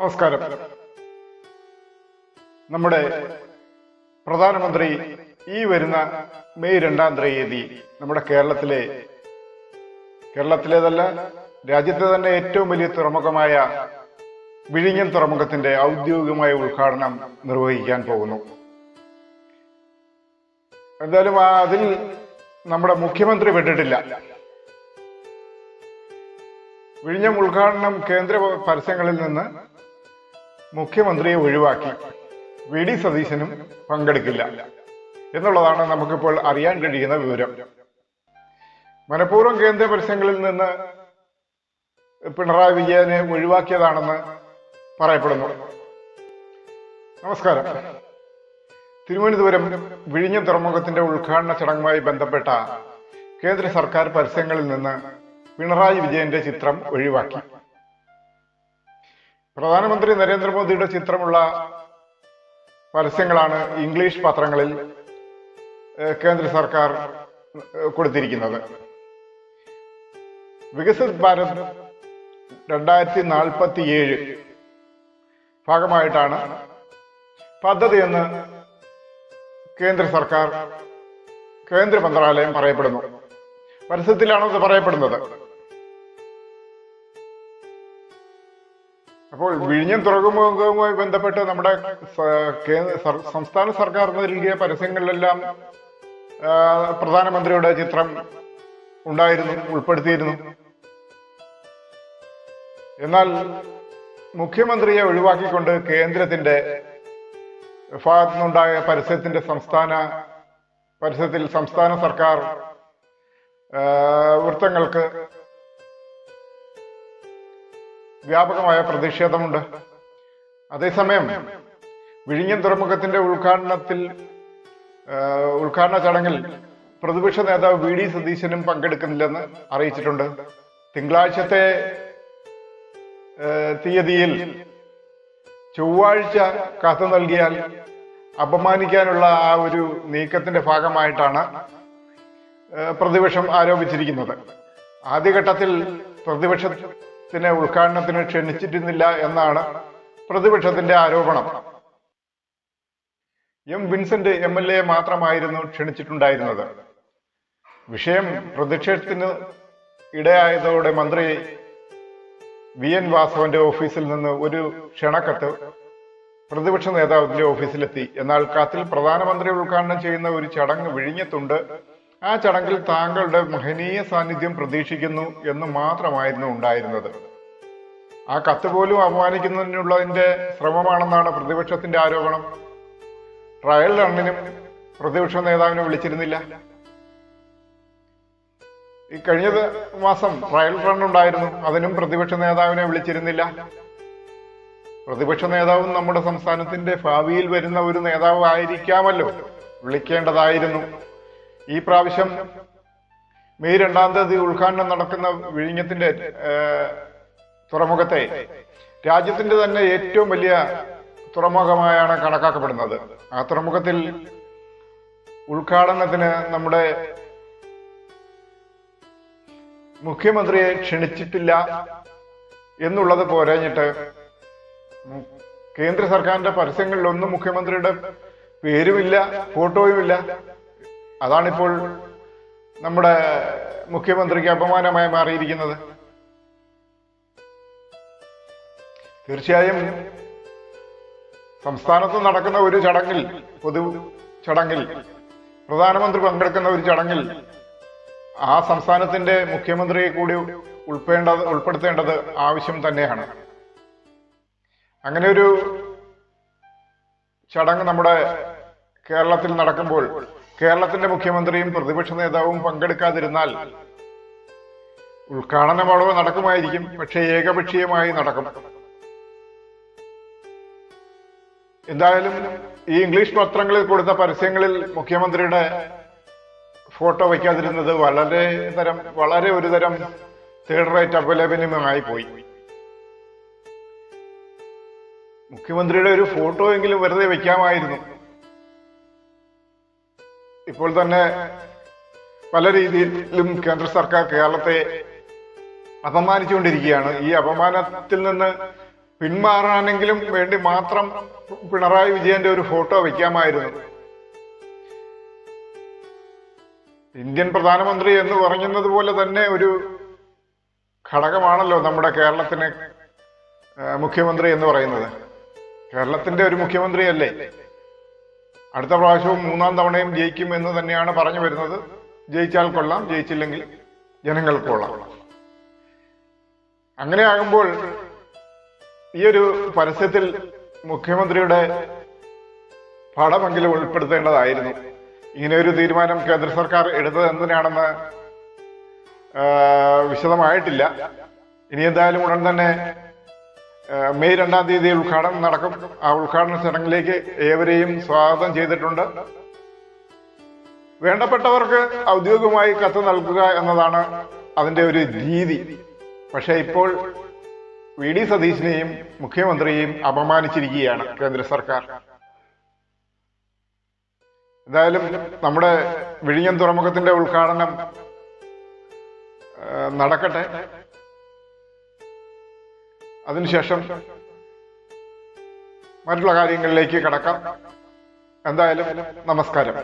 നമസ്കാരം. നമ്മുടെ പ്രധാനമന്ത്രി ഈ വരുന്ന മെയ് രണ്ടാം തീയതി നമ്മുടെ കേരളത്തിലെ കേരളത്തിലേതല്ല രാജ്യത്തെ തന്നെ ഏറ്റവും വലിയ തുറമുഖമായ വിഴിഞ്ഞം തുറമുഖത്തിന്റെ ഔദ്യോഗികമായ ഉദ്ഘാടനം നിർവഹിക്കാൻ പോകുന്നു. എന്തായാലും അതിൽ നമ്മുടെ മുഖ്യമന്ത്രി വിട്ടിട്ടില്ല വിഴിഞ്ഞം ഉദ്ഘാടനം കേന്ദ്ര പരസ്യങ്ങളിൽ നിന്ന് മുഖ്യമന്ത്രിയെ ഒഴിവാക്കി വി ഡി സതീശനും പങ്കെടുക്കില്ല. എന്നുള്ളതാണ് നമുക്കിപ്പോൾ അറിയാൻ കഴിയുന്ന വിവരം. മനഃപൂർവം കേന്ദ്ര പരസ്യങ്ങളിൽ നിന്ന് പിണറായി വിജയനെ ഒഴിവാക്കിയതാണെന്ന് പറയപ്പെടുന്നു. നമസ്കാരം. തിരുവനന്തപുരം വിഴിഞ്ഞം തുറമുഖത്തിന്റെ ഉദ്ഘാടന ചടങ്ങുമായി ബന്ധപ്പെട്ട കേന്ദ്ര സർക്കാർ പരസ്യങ്ങളിൽ നിന്ന് പിണറായി വിജയന്റെ ചിത്രം ഒഴിവാക്കി. പ്രധാനമന്ത്രി നരേന്ദ്രമോദിയുടെ ചിത്രമുള്ള പരസ്യങ്ങളാണ് ഇംഗ്ലീഷ് പത്രങ്ങളിൽ കേന്ദ്ര സർക്കാർ കൊടുത്തിരിക്കുന്നത്. വികസിത് ഭാരത് രണ്ടായിരത്തി നാൽപ്പത്തി ഏഴ് ഭാഗമായിട്ടാണ് പദ്ധതിയെന്ന് കേന്ദ്ര സർക്കാർ കേന്ദ്ര മന്ത്രാലയം പറയപ്പെടുന്നു. പരസ്യത്തിലാണോ ഇത് പറയപ്പെടുന്നത്? അപ്പോൾ വിഴിഞ്ഞം തുറകുമുഖവുമായി ബന്ധപ്പെട്ട് നമ്മുടെ സംസ്ഥാന സർക്കാർ നൽകിയ പരസ്യങ്ങളിലെല്ലാം പ്രധാനമന്ത്രിയുടെ ചിത്രം ഉണ്ടായിരുന്നു ഉൾപ്പെടുത്തിയിരുന്നു. എന്നാൽ മുഖ്യമന്ത്രിയെ ഒഴിവാക്കിക്കൊണ്ട് കേന്ദ്രത്തിന്റെ ഭാഗത്തു നിന്നുണ്ടായ പരസ്യത്തിന്റെ സംസ്ഥാന പരസ്യത്തിൽ സംസ്ഥാന സർക്കാർ വൃത്തങ്ങൾക്ക് വ്യാപകമായ പ്രതിഷേധമുണ്ട്. അതേസമയം വിഴിഞ്ഞം തുറമുഖത്തിന്റെ ഉദ്ഘാടനത്തിൽ ഉദ്ഘാടന ചടങ്ങിൽ പ്രതിപക്ഷ നേതാവ് വി ഡി സതീശനും പങ്കെടുക്കുന്നില്ലെന്ന് അറിയിച്ചിട്ടുണ്ട്. തിങ്കളാഴ്ചത്തെ തീയതിയിൽ ചൊവ്വാഴ്ച കത്ത് നൽകിയാൽ അപമാനിക്കാനുള്ള ആ ഒരു നീക്കത്തിന്റെ ഭാഗമായിട്ടാണ് പ്രതിപക്ഷം ആരോപിച്ചിരിക്കുന്നത്. ആദ്യഘട്ടത്തിൽ പ്രതിപക്ഷത്തിനെ ഉദ്ഘാടനത്തിന് ക്ഷണിച്ചിരുന്നില്ല എന്നാണ് പ്രതിപക്ഷത്തിന്റെ ആരോപണം. M Vincent M L A മാത്രമായിരുന്നു ക്ഷണിച്ചിട്ടുണ്ടായിരുന്നത്. വിഷയം പ്രതിഷേധത്തിന് ഇടയായതോടെ മന്ത്രി വി എൻ വാസവന്റെ ഓഫീസിൽ നിന്ന് ഒരു ക്ഷണക്കത്ത് പ്രതിപക്ഷ നേതാവിന്റെ ഓഫീസിലെത്തി. എന്നാൽ കത്തിൽ പ്രധാനമന്ത്രി ഉദ്ഘാടനം ചെയ്യുന്ന ഒരു ചടങ്ങ് വിഴിഞ്ഞത്തുണ്ട്. ആ ചടങ്ങിൽ താങ്കളുടെ മഹനീയ സാന്നിധ്യം പ്രതീക്ഷിക്കുന്നു എന്ന് മാത്രമായിരുന്നു ഉണ്ടായിരുന്നത്. ആ കത്ത് പോലും അപമാനിക്കുന്നതിനുള്ളതിന്റെ ശ്രമമാണെന്നാണ് പ്രതിപക്ഷത്തിന്റെ ആരോപണം. ട്രയൽ റണ്ണിനും പ്രതിപക്ഷ നേതാവിനെ വിളിച്ചിരുന്നില്ല. ഈ കഴിഞ്ഞ മാസം ട്രയൽ റൺ ഉണ്ടായിരുന്നു. അതിനും പ്രതിപക്ഷ നേതാവിനെ വിളിച്ചിരുന്നില്ല. പ്രതിപക്ഷ നേതാവും നമ്മുടെ സംസ്ഥാനത്തിന്റെ ഭാവിയിൽ വരുന്ന ഒരു നേതാവ് ആയിരിക്കാമല്ലോ വിളിക്കേണ്ടതായിരുന്നു. ഈ പ്രാവശ്യം മെയ് രണ്ടാം തീയതി ഉദ്ഘാടനം നടക്കുന്ന വിഴിഞ്ഞത്തിന്റെ തുറമുഖത്തെ രാജ്യത്തിന്റെ തന്നെ ഏറ്റവും വലിയ തുറമുഖമായാണ് കണക്കാക്കപ്പെടുന്നത്. ആ തുറമുഖത്തിൽ ഉദ്ഘാടനത്തിന് നമ്മുടെ മുഖ്യമന്ത്രിയെ ക്ഷണിച്ചിട്ടില്ല എന്നുള്ളത് പോരഞ്ഞിട്ട് കേന്ദ്ര സർക്കാരിന്റെ പരസ്യങ്ങളിലൊന്നും മുഖ്യമന്ത്രിയുടെ പേരുമില്ല ഫോട്ടോയുമില്ല. അതാണിപ്പോൾ നമ്മുടെ മുഖ്യമന്ത്രിക്ക് അപമാനമായി മാറിയിരിക്കുന്നത്. തീർച്ചയായും സംസ്ഥാനത്ത് നടക്കുന്ന ഒരു ചടങ്ങിൽ പൊതു ചടങ്ങിൽ പ്രധാനമന്ത്രി പങ്കെടുക്കുന്ന ഒരു ചടങ്ങിൽ ആ സംസ്ഥാനത്തിന്റെ മുഖ്യമന്ത്രിയെ കൂടി ഉൾപ്പെടേണ്ടത് ഉൾപ്പെടുത്തേണ്ടത് ആവശ്യം തന്നെയാണ്. അങ്ങനെ ഒരു ചടങ്ങ് നമ്മുടെ കേരളത്തിൽ നടക്കുമ്പോൾ കേരളത്തിന്റെ മുഖ്യമന്ത്രിയും പ്രതിപക്ഷ നേതാവും പങ്കെടുക്കാതിരുന്നാൽ ഉദ്ഘാടന വളവ് നടക്കുമായിരിക്കും പക്ഷേ ഏകപക്ഷീയമായി നടക്കും. എന്തായാലും ഈ ഇംഗ്ലീഷ് പത്രങ്ങളിൽ കൊടുത്ത പരസ്യങ്ങളിൽ മുഖ്യമന്ത്രിയുടെ ഫോട്ടോ വയ്ക്കാതിരുന്നത് വളരെ തരം വളരെ ഒരു തരം തേർഡ് റേറ്റ് അപലപനമായി പോയി. മുഖ്യമന്ത്രിയുടെ ഒരു ഫോട്ടോ എങ്കിലും വെറുതെ വെക്കാമായിരുന്നു ഇപ്പോൾ തന്നെ പല രീതിയിലും കേന്ദ്ര സർക്കാർ കേരളത്തെ അപമാനിച്ചുകൊണ്ടിരിക്കുകയാണ്. ഈ അപമാനത്തിൽ നിന്ന് പിന്മാറാനെങ്കിലും വേണ്ടി മാത്രം പിണറായി വിജയന്റെ ഒരു ഫോട്ടോ വയ്ക്കാമായിരുന്നു ഇന്ത്യൻ പ്രധാനമന്ത്രി എന്ന് പറയുന്നത് പോലെ തന്നെ ഒരു ഘടകമാണല്ലോ നമ്മുടെ കേരളത്തിന് മുഖ്യമന്ത്രി എന്ന് പറയുന്നത്. കേരളത്തിന്റെ ഒരു മുഖ്യമന്ത്രിയല്ലേ? അടുത്ത പ്രാവശ്യവും മൂന്നാം തവണയും ജയിക്കും എന്ന് തന്നെയാണ് പറഞ്ഞു വരുന്നത്. ജയിച്ചാൽ കൊള്ളാം ജയിച്ചില്ലെങ്കിൽ ജനങ്ങൾ കൊള്ളാം. അങ്ങനെയാകുമ്പോൾ ഈ ഒരു പരസ്യത്തിൽ മുഖ്യമന്ത്രിയുടെ പടമെങ്കിലും ഉൾപ്പെടുത്തേണ്ടതായിരുന്നു. ഇങ്ങനെ ഒരു തീരുമാനം കേന്ദ്ര സർക്കാർ എടുത്തത് എന്തിനാണെന്ന് വിശദമായിട്ടില്ല. ഇനി എന്തായാലും ഉടൻ തന്നെ മെയ് രണ്ടാം തീയതി ഉദ്ഘാടനം നടക്കും. ആ ഉദ്ഘാടന ചടങ്ങിലേക്ക് ഏവരെയും സ്വാഗതം ചെയ്തിട്ടുണ്ട്. വേണ്ടപ്പെട്ടവർക്ക് ഔദ്യോഗികമായി കത്ത് നൽകുക എന്നതാണ് അതിന്റെ ഒരു രീതി. പക്ഷേ ഇപ്പോൾ വി ഡി സതീശിനെയും മുഖ്യമന്ത്രിയെയും അപമാനിച്ചിരിക്കുകയാണ് കേന്ദ്ര സർക്കാർ. എന്തായാലും നമ്മുടെ വിഴിഞ്ഞം തുറമുഖത്തിന്റെ ഉദ്ഘാടനം നടക്കട്ടെ. അതിനുശേഷം മറ്റുള്ള കാര്യങ്ങളിലേക്ക് കടക്കാം. എന്തായാലും നമസ്കാരം.